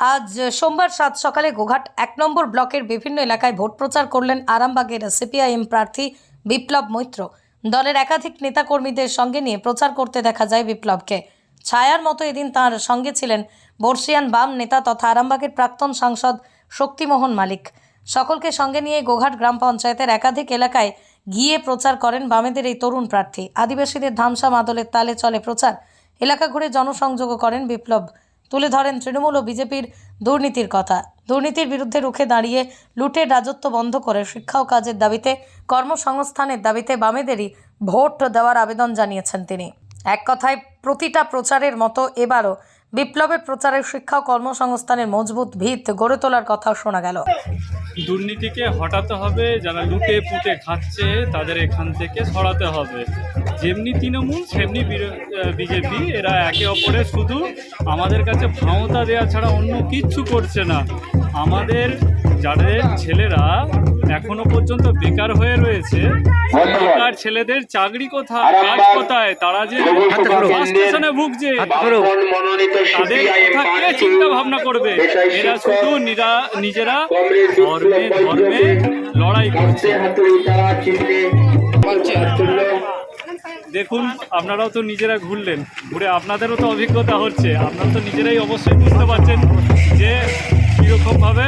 আজ সোমবার সাত সকালে গোঘাট এক নম্বর ব্লকের বিভিন্ন এলাকায় ভোট প্রচার করলেন আরামবাগের সিপিআইএম প্রার্থী বিপ্লব মৈত্র। দলের একাধিক নেতাকর্মীদের সঙ্গে নিয়ে প্রচার করতে দেখা যায় বিপ্লবকে। ছায়ার মতো এদিন তার সঙ্গে ছিলেন বর্ষিয়ান বাম নেতা তথা আরামবাগের প্রাক্তন সাংসদ শক্তিমোহন মালিক। সকলকে সঙ্গে নিয়ে গোঘাট গ্রাম পঞ্চায়েতের একাধিক এলাকায় গিয়ে প্রচার করেন বামেদের এই তরুণ প্রার্থী। আদিবাসীদের ধামসা মাদলের তালে চলে প্রচার। এলাকা ঘুরে জনসংযোগও করেন বিপ্লব। তুলে ধরেন তৃণমূল ও বিজেপির দুর্নীতির কথা। দুর্নীতির বিরুদ্ধে রুখে দাঁড়িয়ে লুটের রাজত্ব বন্ধ করে শিক্ষা ও কাজের দাবিতে, কর্মসংস্থানের দাবিতে বামেদেরই ভোট দেওয়ার আবেদন জানিয়েছেন তিনি। এক কথায়, প্রতিটা প্রচারের মতো এবারও বিপ্লবের প্রচারের শিক্ষা কর্মসংস্থানের মজবুত ভিত গড়ে তোলার কথা শোনা গেল। দুর্নীতিকে হটাতে হবে, যারা লুটে পুটে খাচ্ছে, তাদের এখান থেকে সরাতে হবে। যেমনি তৃণমূল সেমনি বিজেপি। এরা একে অপরের শুধু আমাদের কাছে ক্ষমতা দেওয়া ছাড়া অন্য কিচ্ছু করছে না। আমাদের যাদের ছেলেরা এখনও পর্যন্ত বেকার হয়ে রয়েছে বেকার ছেলেদের চাকরি কোথায় কাজ কোথায়? তারা যে ফ্রাস্ট্রেশনে ভুগছে। তাদের কথা কে চিন্তা ভাবনা করবে? এরা শুধু নিরা- নিজেরা ধর্মে ধর্মে লড়াই করছে। দেখুন আপনারাও তো নিজেরা ঘুরলেন। ঘুরে আপনাদেরও তো অভিজ্ঞতা হচ্ছে। আপনারা তো নিজেরাই অবশ্যই বুঝতে পারছেন যে কীরকমভাবে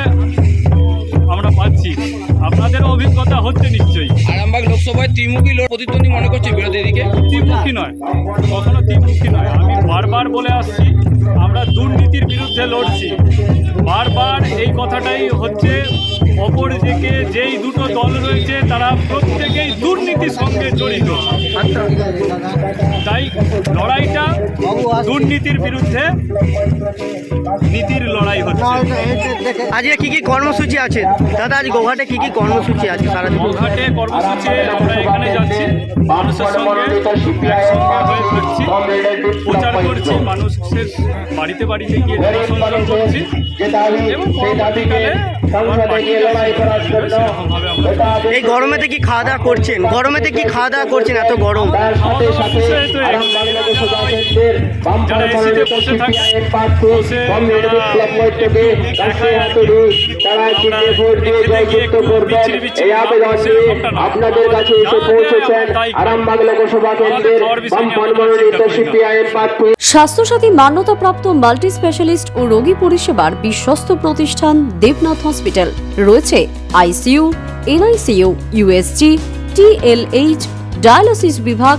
আমরা পাচ্ছি। আপনাদেরও অভিজ্ঞতা হচ্ছে নিশ্চয়ই। আরামবাগ লোকসভায় ত্রিমুখী লোক প্রতিদ্বন্দ্বী মনে করছে বিরোধী দিকে ত্রিমুখী নয়। কখনো ত্রিমুখী নয়। আমি বারবার বলে আসছি আমরা দুর্নীতির বিরুদ্ধে লড়ছি। বারবার এই কথাটাই হচ্ছে অপর দিকে যেই দুটো দল রয়েছে তারা প্রত্যেকেই দুর্নীতির সঙ্গে জড়িত। তাই লড়াইটা দুর্নীতির বিরুদ্ধে নীতির লড়াই হচ্ছে। আজকে কি কি কর্মসূচি আছে? দাদা আজ গোঘাটে কি কি কর্মসূচি আছে সারাদিন ঘাটে কর্মসূচি আমরা এখানে যাচ্ছি। মানুষের সঙ্গে একসঙ্গে হয়ে থাকছি। প্রচার করছি মানুষের বাড়িতে বাড়িতে গিয়ে জনসংযোগ করছি। এবং পরবর্তীকালে এই গরমেতে কি খাওয়া দাওয়া করছেন? গরমেতে কি খাওয়া দাওয়া করছেন এত গরম? খাওয়া দাওয়া বিষয়ে যারা এসিতে বসে থাকে বসে আপনাদের কাছে এসে পৌঁছেছেন আরামবাগ লোকসভা কেন্দ্রের মনোনীত সিপিআইএম প্রার্থী স্বাস্থ্যসাথী মান্যতাপ্রাপ্ত মাল্টি স্পেশালিস্ট ও রোগী পরিষেবার বিশ্বস্ত প্রতিষ্ঠান দেবনাথ হসপিটাল। রয়েছে ICU NICU USG TLH dialysis বিভাগ